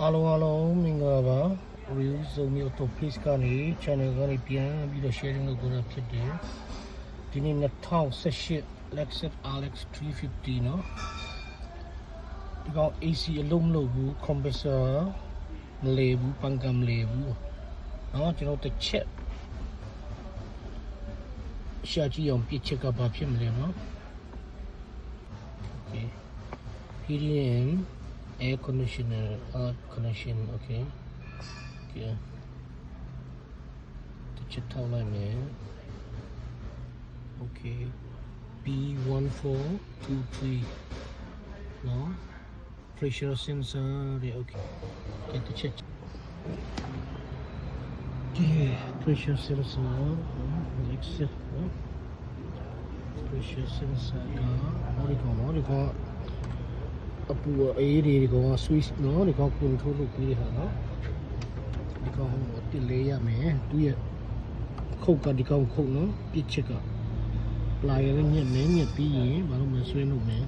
အားလုံးအားလုံးမင်္ဂလာပါ review zone မြို့ auto page ကနေ channel ကနေပြန်ပြီးတော့ sharing လုပ်ကြတာဖြစ်တယ်ဒီနေ့2018 Lexus RX 350เนาะဒီကောင် AC အလုံးမလုပ်ဘူး compressor မလဲဘူးပန်ကမလဲဘူးเนาะကျွန်တော်တစ်ချက်ရှာကြည့်အောင်ပြစ်ချက်ကဘာဖြစ်မလဲเนาะ okay PDM air conditioner air condition okay okay တစ်ချက်ထောက်လိုက်မယ် okay B1423 no pressure sensor တွေ okay ကဲတစ်ချက် okay pressure sensor exit no pressure sensor ကဟောဒီကောင်နော်ဒီကောင် အပူအေးတွေဒီကောင်က switch နော်ဒီကောင် control လုပ်ပြီးတာနော်ဒီကောင်တစ်လေးရမယ်သူရဲ့ခုတ်ကဒီကောင်ခုတ်နော်ပြစ်ချက်ကလာရတဲ့ညက်နေညက်ပြီးရင်ဘာလို့မဆွဲလို့မယ်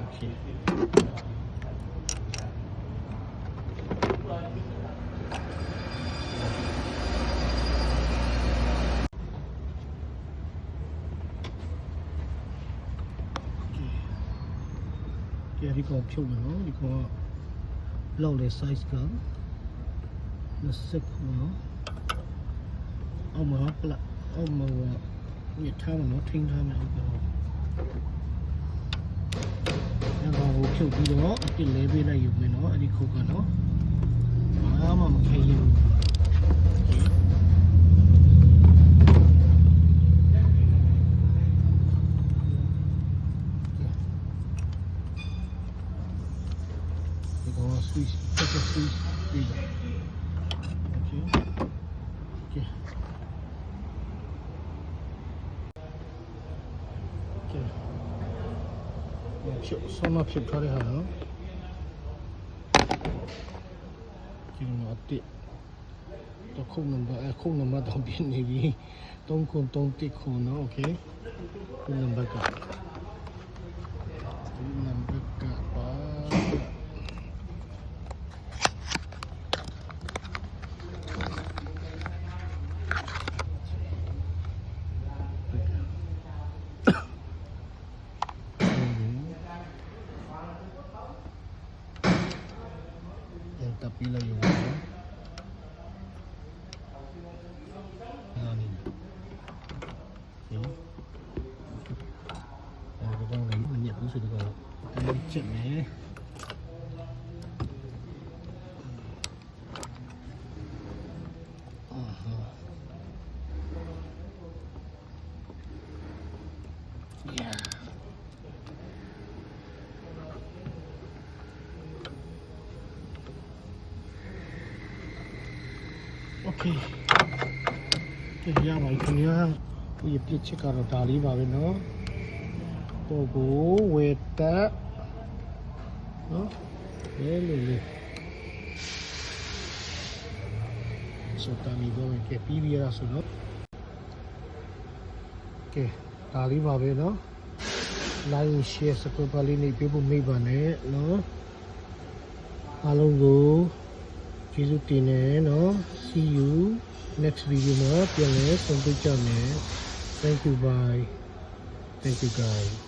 okay ကဲဒီကောင်ဖြုတ်မယ်နော်ဒီကောင်ကလောက်လေ size က20ခုနော်အောက်မှာပလက်အောက်မှာညထားမယ်နော်ထိန်းထားမယ်အောက်ကတော့အဲ့တော့ဟိုဖြုတ်ပြီးတော့အစ်လဲပေးလိုက်ယူမယ်နော်အဲ့ဒီခုကနော်ဘာမှမခဲရင်ဘူး ဒီကောင်က switch တက်တဲ့ switch ပြီး Okay. Okay. Okay. ဖြုတ်ဆောင်းမဖြုတ်ထားတဲ့ဟာနော်ဒီမှာအတစ်တော့ခုနံပါတ်အခုနံပါတ်တော့ပြနေပြီ3ခု3တစ်ခုနော် Okay ခုနံပါတ်က kilo yung ulo. Anin. Yun. Rồi, cái con này nó nhiệt cũng sửa được chuyện này Okay. ကြည့်ရပါခင်ဗျာဒီပြစ်ချစ်ကတော့ဒါလေးပါပဲเนาะပို့ကိုဝေတက်เนาะလေလေလေဆိုတာမီတော့ကဲပြီးပြီရဆိုတော့ကဲဒါလေးပါပဲเนาะ like share subscribe ပါလေးနေပြဖို့မိပါနဲ့เนาะအားလုံးကို see you next video မှာပြန်လည်ဆုံတွေ့ကြမယ် thank you bye. Thank you guys.